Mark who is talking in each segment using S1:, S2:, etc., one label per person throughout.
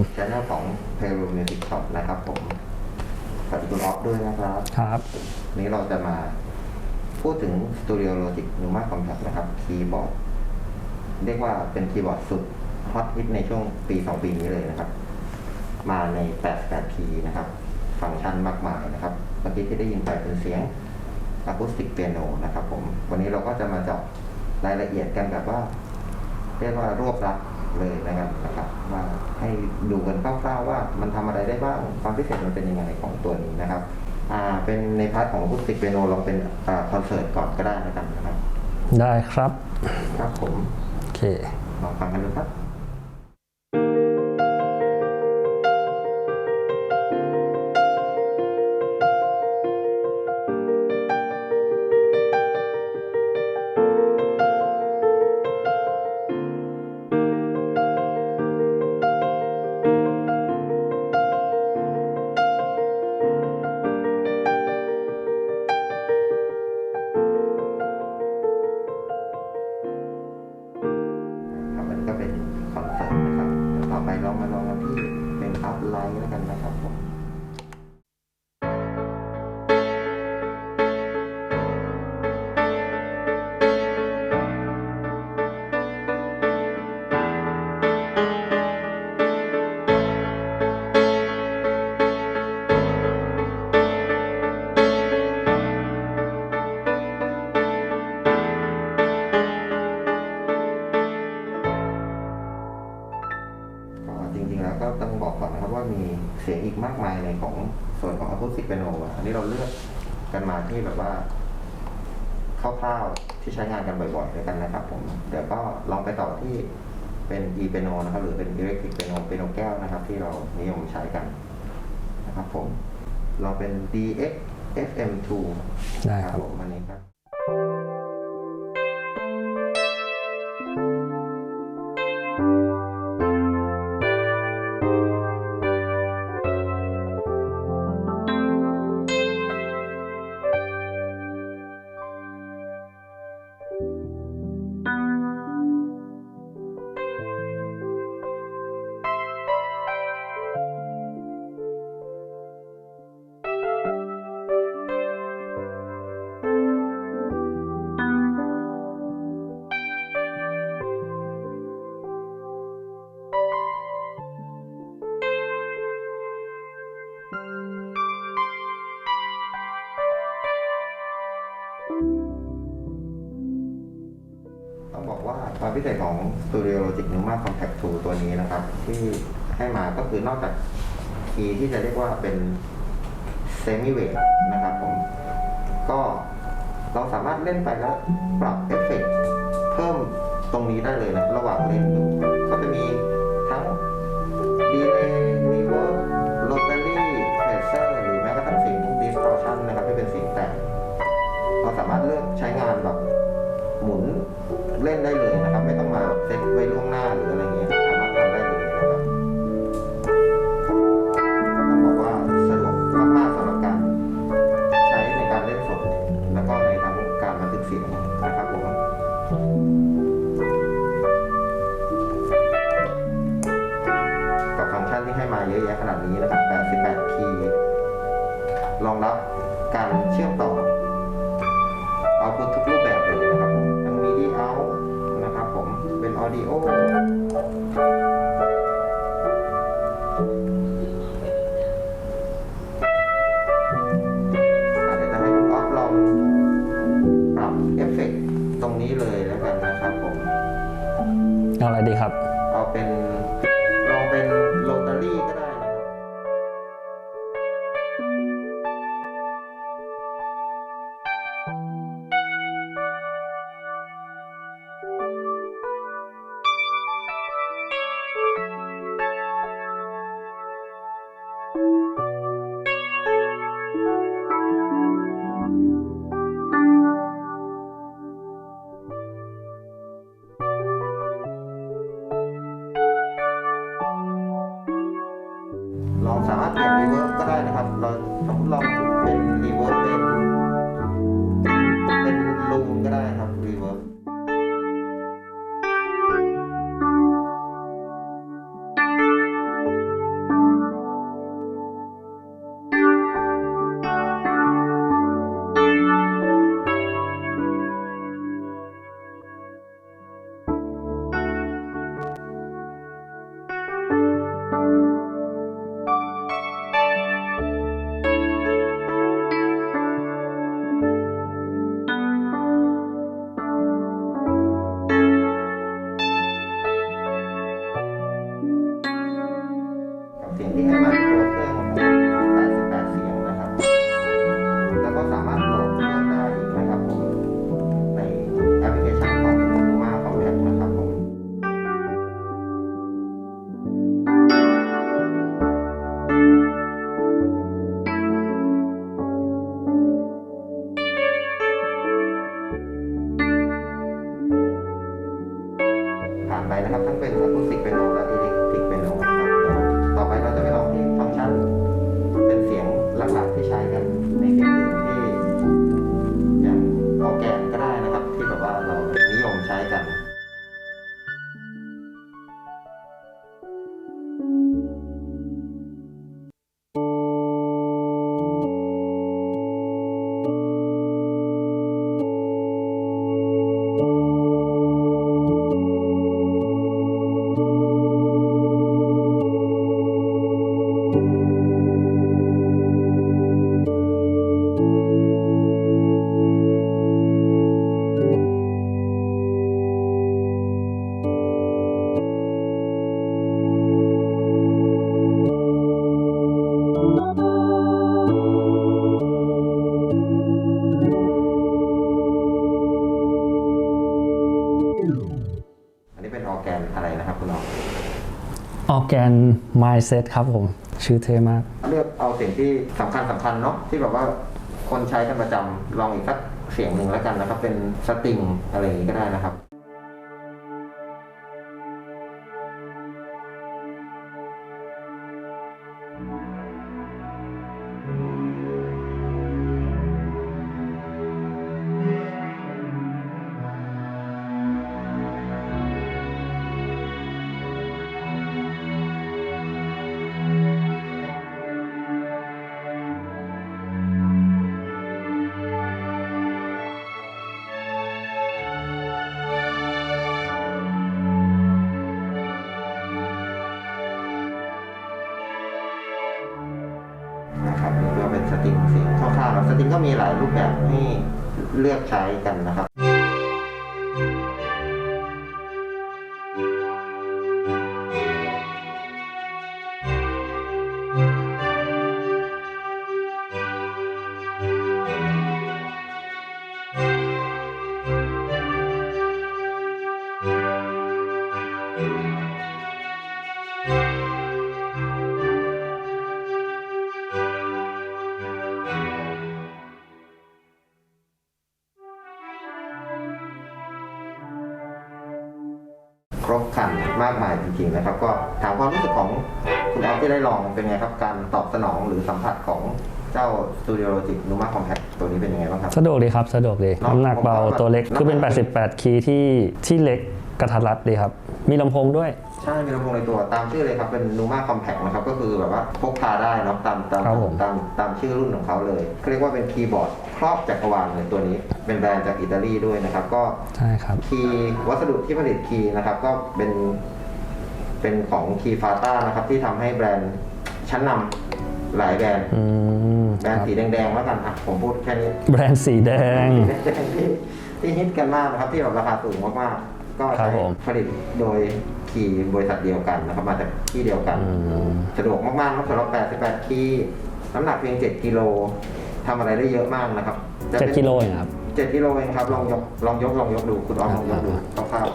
S1: พบกับ
S2: ครับผม
S1: ช anel ของ p a y r o o Music Shop นะครับผมสวัสดีคุณออฟด้วยนะครับ
S2: ครับ
S1: วันนี้เราจะมาพูดถึง Studio Logic Numa Compact นะครับ คีย์บอร์ด เรียกว่าเป็นคีย์บอร์ดสุดฮอตฮิตในช่วงปี 2 ปีนี้เลยนะครับ มาใน 88คีย์นะครับ ฟังก์ชันมากมายนะครับ เมื่อกี้ที่ได้ยินไปเป็นเสียงอะคูสติกเปียโนนะครับผม วันนี้เราก็จะมาเจาะรายละเอียดกันแบบว่า เรียกว่ารวบรัด เลยนะครับนะครับว่าให้ดูกันคร่าวๆว่ามันทำอะไรได้บ้างความพิเศษมันเป็นยังไงของตัวนี้นะครับอ่าเป็นในพาร์ทของอะคูสติกเปียโนลองเป็นอ่าคอนเสิร์ตก่อนก็ได้นะครับนะครับ
S2: ได้ครับ
S1: ครับผม
S2: โอเค
S1: ลองฟังกันดูครับครับ ไปลองมาลองกันที่เป็นอัพไลน์แล้วกันนะครับผม มากมายในของส่วนของอะคูสติกเปียโนอะอันนี้เราเลือกกันมาที่แบบว่าคร่าวๆที่ใช้งานกันบ่อยๆด้วยกันนะครับผม เดี๋ยวก็ลองไปต่อที่เป็น e เปียโนนะครับ หรือเป็น electric เปียโนเปียโนแก้วนะครับ ที่เรานิยมใช้กันนะครับผม เราเป็น DX FM2
S2: ได้ครับ
S1: ผมอันนี้ครับ พิเศษของ Studio Logic Numa Compact 2 ตัวนี้นะครับ ที่ให้มาก็คือนอกจากคีย์ที่จะเรียกว่าเป็น semi wave นะครับผม ก็เราสามารถเล่นไปแล้วปรับเอฟเฟกต์เพิ่มตรงนี้ได้เลยนะ ระหว่างเล่นดูก็จะมีทั้ง delay reverb rotary phaser หรือแม้กระทั่งเสียง distortion นะครับที่เป็นเสียงแต่งเราสามารถเลือกใช้งานแบบหมุนเล่นได้เลย รองรับการเชื่อมต่อเอาพุททุกรูปแบบเลยนะครับผมทั้งมีดีเอานะครับผมเป็นออดิโออาจจะให้คุณออฟลองปรับเอฟเฟกต์ตรงนี้เลยแล้วกันนะครับผม
S2: เอาอะไรดีครับ
S1: เราสามารถเปลี่ยนรีเวิร์สก็ได้นะครับ
S2: เรา
S1: สมมติเราเป็นรีเวิร์ส Amen.
S2: ออแกน mindset ครับผม ชื่อเท่มาก
S1: เลือกเอาสิ่งที่สำคัญสำคัญเนาะที่แบบว่าคนใช้กันประจำลองอีกสักเสียงหนึ่งแล้วกันนะครับ เป็นสตริงอะไรอย่างนี้ก็ได้นะครับ กใช้กันนะครับ มากมายจริงๆนะครับ ก็ถามความรู้สึกของคุณออฟที่ได้ลองเป็นไงครับ การตอบสนองหรือสัมผัสของเจ้า Studio Logic Numa Compact ตัวนี้เป็นยังไงบ้างครับ
S2: สะดวกดีครับ สะดวกดี
S1: เนอะ
S2: น้ำหนักเบา
S1: ผมว่า
S2: ตัวเล็ก
S1: น้ำหนัก
S2: คือเป็น 88 คีย์ที่ที่เล็กกระทัดรัดดีครับ มีลำโพงด้วย
S1: ใช่ มีลำโพงในตัวตามชื่อเลยครับ เป็น Numa Compact นะครับ ก็คือแบบว่าพกพาได้เนาะตามตาม
S2: ครับผม
S1: ตามตามชื่อรุ่นของเขาเลยเขาเรียกว่าเป็นคีย์บอร์ด ครอบจักรวาลเลยตัวนี้ เป็นแบรนด์จากอิตาลีด้วยนะครับ ก็
S2: ใช่ครับ
S1: คีย์วัสดุที่ผลิตคีย์นะครับ ก็เป็นเป็นของคีย์ฟาต้านะครับ ที่ทำให้แบรนด์ชั้นนำหลายแบรนด์
S2: อืม
S1: แบรนด์สีแดงๆแล้วกันอะผมพูดแค่นี้
S2: แบรนด์สีแดง
S1: สีแดง ที่ที่ฮิตกันมากนะครับที่แบบราคาสูงมากๆก็
S2: ครั
S1: ใช้
S2: บผม
S1: ผลิตโดยคีย์บริษัทเดียวกันนะครับมาจากที่เดียวกัน
S2: อืม
S1: สะดวกมากๆครับสำหรับ 88 คีย์น้ำหนักเพียง 7 กิโล ทำอะไรได้เยอะมากนะครับจะ
S2: เจ็ด
S1: ป็น
S2: กิโลเองครับ
S1: 7กิโลเองครับลองยกลองยกลองยกดูคุณออฟลองยกดูคร่าว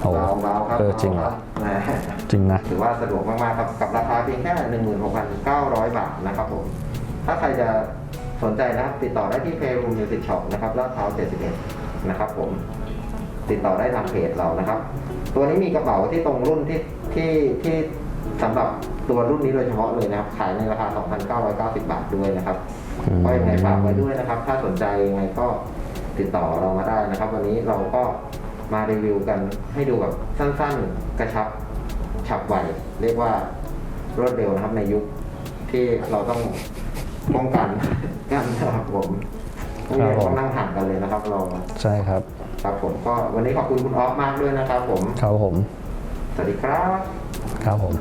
S2: โอ้
S1: ๆเบาๆครับ
S2: เออจริง
S1: เบา
S2: ว่ะ
S1: ๆนะ
S2: จริงนะ
S1: ถือว่าสะดวกมาก ๆ ครับ กับราคาเพียงแค่ 16,900 บาทนะครับผม ถ้าใครจะสนใจนะติดต่อได้ที่ Playroom Music Shop นะครับลาดพร้าว71 นะครับผม ติดต่อได้ทางเพจเรานะครับ ตัวนี้มีกระเป๋าที่ตรงรุ่นที่ที่ที่สำหรับตัวรุ่นนี้โดยเฉพาะเลยนะครับ ขายในราคา 2,990 บาทด้วยนะครับ
S2: อืม
S1: ก็ยังไงฝากไว้ด้วยนะครับ ถ้าสนใจยังไงก็ติดต่อเรามาได้นะครับ วันนี้เราก็มารีวิวกันให้ดูแบบสั้นๆ กระชับฉับไวเรียกว่ารวดเร็วนะครับในยุคที่เราต้องป้องกันกันนะครับผมไม่มีต้องนั่งห่างกันเลยนะครับ เรา
S2: ใช่ครับ
S1: ครับผมก็วันนี้ขอบคุณคุณออฟมากด้วยนะครับ ผม
S2: ครับผม
S1: สวัสดีครับ
S2: ครับผม